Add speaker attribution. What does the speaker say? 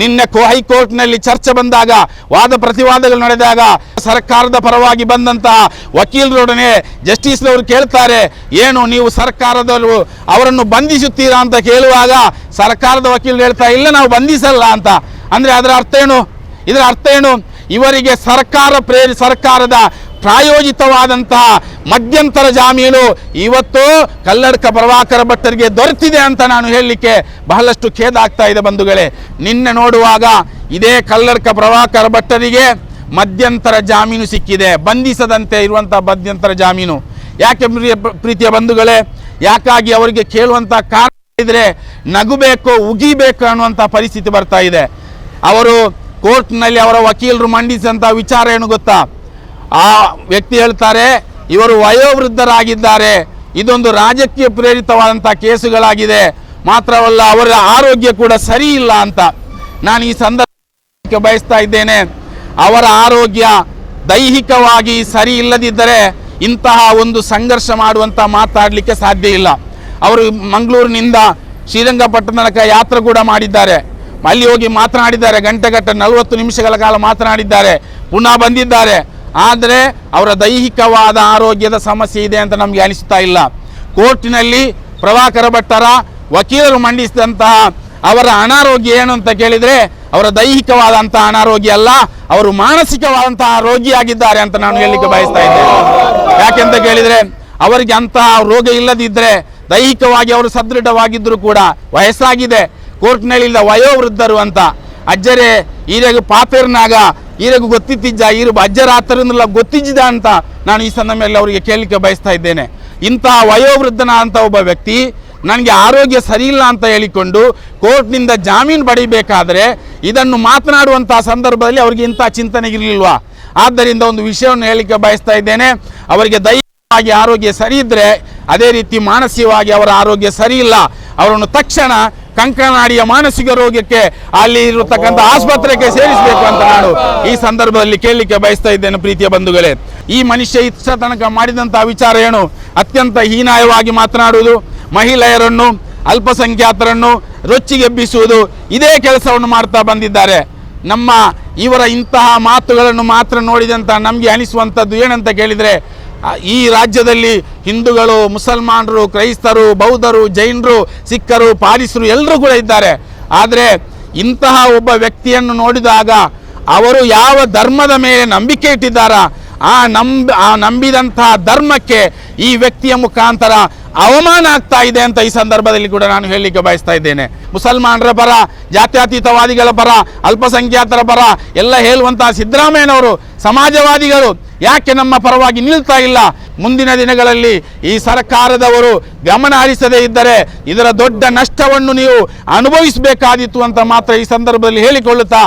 Speaker 1: ನಿನ್ನೆ ಹೈಕೋರ್ಟ್ನಲ್ಲಿ ಚರ್ಚೆ ಬಂದಾಗ, ವಾದ ಪ್ರತಿವಾದಗಳು ನಡೆದಾಗ ಸರ್ಕಾರದ ಪರವಾಗಿ ಬಂದಂತಹ ವಕೀಲರೊಡನೆ ಜಸ್ಟಿಸ್ನವರು ಕೇಳ್ತಾರೆ, ಏನು ನೀವು ಸರ್ಕಾರದವರು ಅವರನ್ನು ಬಂಧಿಸುತ್ತೀರಾ ಅಂತ ಕೇಳುವಾಗ ಸರ್ಕಾರದ ವಕೀಲರು ಹೇಳ್ತಾ, ಇಲ್ಲ, ನಾವು ಬಂಧಿಸಲ್ಲ ಅಂತ. ಅಂದರೆ ಅದರ ಅರ್ಥ ಏನು? ಇದರ ಅರ್ಥ ಏನು? ಇವರಿಗೆ ಸರ್ಕಾರ ಪ್ರೇರಿ ಸರ್ಕಾರದ ಪ್ರಾಯೋಜಿತವಾದಂತಹ ಮಧ್ಯಂತರ ಜಾಮೀನು ಇವತ್ತು ಕಲ್ಲಡ್ಕ ಪ್ರಭಾಕರ ಭಟ್ಟರಿಗೆ ದೊರೆತಿದೆ ಅಂತ ನಾನು ಹೇಳಲಿಕ್ಕೆ ಬಹಳಷ್ಟು ಖೇದ ಆಗ್ತಾ ಇದೆ ಬಂಧುಗಳೇ. ನಿನ್ನೆ ನೋಡುವಾಗ ಇದೇ ಕಲ್ಲಡ್ಕ ಪ್ರಭಾಕರ ಭಟ್ಟರಿಗೆ ಮಧ್ಯಂತರ ಜಾಮೀನು ಸಿಕ್ಕಿದೆ. ಬಂಧಿಸದಂತೆ ಇರುವಂಥ ಮಧ್ಯಂತರ ಜಾಮೀನು. ಯಾಕೆ ಪ್ರೀತಿಯ ಬಂಧುಗಳೇ, ಯಾಕಾಗಿ ಅವರಿಗೆ ಕೇಳುವಂಥ ಕಾರಣ ಇದ್ರೆ ನಗುಬೇಕು ಉಗಿಬೇಕು ಅನ್ನುವಂಥ ಪರಿಸ್ಥಿತಿ ಬರ್ತಾ ಇದೆ. ಅವರು ಕೋರ್ಟ್ನಲ್ಲಿ ಅವರ ವಕೀಲರು ಮಂಡಿಸಿದಂಥ ವಿಚಾರ ಏನು ಗೊತ್ತಾ? ಆ ವ್ಯಕ್ತಿ ಹೇಳ್ತಾರೆ, ಇವರು ವಯೋವೃದ್ಧರಾಗಿದ್ದಾರೆ, ಇದೊಂದು ರಾಜಕೀಯ ಪ್ರೇರಿತವಾದಂಥ ಕೇಸುಗಳಾಗಿದೆ, ಮಾತ್ರವಲ್ಲ ಅವರ ಆರೋಗ್ಯ ಕೂಡ ಸರಿ ಇಲ್ಲ ಅಂತ. ನಾನು ಈ ಸಂದರ್ಭಕ್ಕೆ ಬಯಸ್ತಾ ಇದ್ದೇನೆ, ಅವರ ಆರೋಗ್ಯ ದೈಹಿಕವಾಗಿ ಸರಿ ಇಲ್ಲದಿದ್ದರೆ ಇಂತಹ ಒಂದು ಸಂಘರ್ಷ ಮಾಡುವಂತ ಮಾತಾಡಲಿಕ್ಕೆ ಸಾಧ್ಯ ಇಲ್ಲ. ಅವರು ಮಂಗಳೂರಿನಿಂದ ಶ್ರೀರಂಗಪಟ್ಟಣಕ್ಕೆ ಯಾತ್ರೆ ಕೂಡ ಮಾಡಿದ್ದಾರೆ. ಅಲ್ಲಿ ಹೋಗಿ ಮಾತನಾಡಿದ್ದಾರೆ ಗಂಟೆಗಟ್ಟ ನಲವತ್ತು ನಿಮಿಷಗಳ ಕಾಲ ಮಾತನಾಡಿದ್ದಾರೆ, ಪುನಃ ಬಂದಿದ್ದಾರೆ. ಆದರೆ ಅವರ ದೈಹಿಕವಾದ ಆರೋಗ್ಯದ ಸಮಸ್ಯೆ ಇದೆ ಅಂತ ನಮಗೆ ಅನಿಸ್ತಾ ಇಲ್ಲ. ಕೋರ್ಟಿನಲ್ಲಿ ಪ್ರಭಾಕರ ಭಟ್ಟರ ವಕೀಲರು ಮಂಡಿಸಿದಂತಹ ಅವರ ಅನಾರೋಗ್ಯ ಏನು ಅಂತ ಕೇಳಿದರೆ, ಅವರ ದೈಹಿಕವಾದಂತಹ ಅನಾರೋಗ್ಯ ಅಲ್ಲ, ಅವರು ಮಾನಸಿಕವಾದಂತಹ ರೋಗಿಯಾಗಿದ್ದಾರೆ ಅಂತ ನಾನು ಹೇಳಲಿಕ್ಕೆ ಬಯಸ್ತಾ ಇದ್ದೇನೆ. ಯಾಕೆಂತ ಕೇಳಿದರೆ, ಅವರಿಗೆ ಅಂತಹ ರೋಗ ಇಲ್ಲದಿದ್ದರೆ ದೈಹಿಕವಾಗಿ ಅವರು ಸದೃಢವಾಗಿದ್ದರೂ ಕೂಡ ವಯಸ್ಸಾಗಿದೆ. ಕೋರ್ಟ್ನಲ್ಲಿಲ್ಲ, ವಯೋವೃದ್ಧರು ಅಂತ. ಅಜ್ಜರೇ, ಈರೆಗು ಪಾಪೇರ್ನಾಗ, ಈರೆಗು ಗೊತ್ತಿತ್ತಿಜ್ಜ ಈರು ಆತರಿಂದಲ್ಲ ಗೊತ್ತಿಜ್ಜಿದ ಅಂತ ನಾನು ಈ ಸಂದರ್ಭದಲ್ಲಿ ಅವರಿಗೆ ಕೇಳಲಿಕ್ಕೆ ಬಯಸ್ತಾ ಇದ್ದೇನೆ. ಇಂಥ ವಯೋವೃದ್ಧನ ಅಂತ ಒಬ್ಬ ವ್ಯಕ್ತಿ ನನಗೆ ಆರೋಗ್ಯ ಸರಿಯಿಲ್ಲ ಅಂತ ಹೇಳಿಕೊಂಡು ಕೋರ್ಟ್ನಿಂದ ಜಾಮೀನು ಪಡಿಬೇಕಾದರೆ ಇದನ್ನು ಮಾತನಾಡುವಂತಹ ಸಂದರ್ಭದಲ್ಲಿ ಅವರಿಗೆ ಇಂಥ ಚಿಂತನೆ ಇರಲಿಲ್ವಾ? ಆದ್ದರಿಂದ ಒಂದು ವಿಷಯವನ್ನು ಹೇಳಲಿಕ್ಕೆ ಬಯಸ್ತಾ ಇದ್ದೇನೆ. ಅವರಿಗೆ ದೈಹಿಕವಾಗಿ ಆರೋಗ್ಯ ಸರಿ ಇದ್ದರೆ ಅದೇ ರೀತಿ ಮಾನಸಿಕವಾಗಿ ಅವರ ಆರೋಗ್ಯ ಸರಿ ಇಲ್ಲ ಅವರನ್ನು ತಕ್ಷಣ ಕಂಕನಾಡಿಯ ಮಾನಸಿಕ ರೋಗಕ್ಕೆ ಅಲ್ಲಿ ಇರತಕ್ಕಂಥ ಆಸ್ಪತ್ರೆಗೆ ಸೇರಿಸಬೇಕು ಅಂತ ನಾನು ಈ ಸಂದರ್ಭದಲ್ಲಿ ಕೇಳಲಿಕ್ಕೆ ಬಯಸ್ತಾ ಇದ್ದೇನೆ ಪ್ರೀತಿಯ ಬಂಧುಗಳೇ. ಈ ಮನುಷ್ಯ ಇಷ್ಟ ತನಕ ಮಾಡಿದಂತಹ ವಿಚಾರ ಏನು? ಅತ್ಯಂತ ಹೀನಾಯವಾಗಿ ಮಾತನಾಡುವುದು, ಮಹಿಳೆಯರನ್ನು, ಅಲ್ಪಸಂಖ್ಯಾತರನ್ನು ರೊಚ್ಚಿಗೆಬ್ಬಿಸುವುದು ಇದೇ ಕೆಲಸವನ್ನು ಮಾಡ್ತಾ ಬಂದಿದ್ದಾರೆ. ನಮ್ಮ ಇವರ ಇಂತಹ ಮಾತುಗಳನ್ನು ಮಾತ್ರ ನೋಡಿದಂತ ನಮಗೆ ಅನಿಸುವಂಥದ್ದು ಏನಂತ ಕೇಳಿದರೆ ಈ ರಾಜ್ಯದಲ್ಲಿ ಹಿಂದೂಗಳು, ಮುಸಲ್ಮಾನರು, ಕ್ರೈಸ್ತರು, ಬೌದ್ಧರು, ಜೈನರು, ಸಿಖ್ಖರು ಪಾರಿಸರು ಎಲ್ಲರೂ ಕೂಡ ಇದ್ದಾರೆ. ಆದರೆ ಇಂತಹ ಒಬ್ಬ ವ್ಯಕ್ತಿಯನ್ನು ನೋಡಿದಾಗ ಅವರು ಯಾವ ಧರ್ಮದ ಮೇಲೆ ನಂಬಿಕೆ ಇಟ್ಟಿದ್ದಾರ, ಆ ನಂಬ, ಆ ನಂಬಿದಂತಹ ಧರ್ಮಕ್ಕೆ ಈ ವ್ಯಕ್ತಿಯ ಮುಖಾಂತರ ಅವಮಾನ ಆಗ್ತಾ ಇದೆ ಅಂತ ಈ ಸಂದರ್ಭದಲ್ಲಿ ಕೂಡ ನಾನು ಹೇಳಲಿಕ್ಕೆ ಬಯಸ್ತಾ ಇದ್ದೇನೆ. ಮುಸಲ್ಮಾನರ ಪರ, ಜಾತ್ಯತೀತವಾದಿಗಳ ಪರ, ಅಲ್ಪಸಂಖ್ಯಾತರ ಪರ, ಎಲ್ಲ ಹೇಳುವಂತಹ ಸಿದ್ದರಾಮಯ್ಯನವರು ಸಮಾಜವಾದಿಗಳು ಯಾಕೆ ನಮ್ಮ ಪರವಾಗಿ ನಿಲ್ತಾ ಇಲ್ಲ? ಮುಂದಿನ ದಿನಗಳಲ್ಲಿ ಈ ಸರ್ಕಾರದವರು ಗಮನ ಹರಿಸದೇ ಇದ್ದರೆ ಇದರ ದೊಡ್ಡ ನಷ್ಟವನ್ನು ನೀವು ಅನುಭವಿಸಬೇಕಾದೀತು ಅಂತ ಮಾತ್ರ ಈ ಸಂದರ್ಭದಲ್ಲಿ ಹೇಳಿಕೊಳ್ಳುತ್ತಾ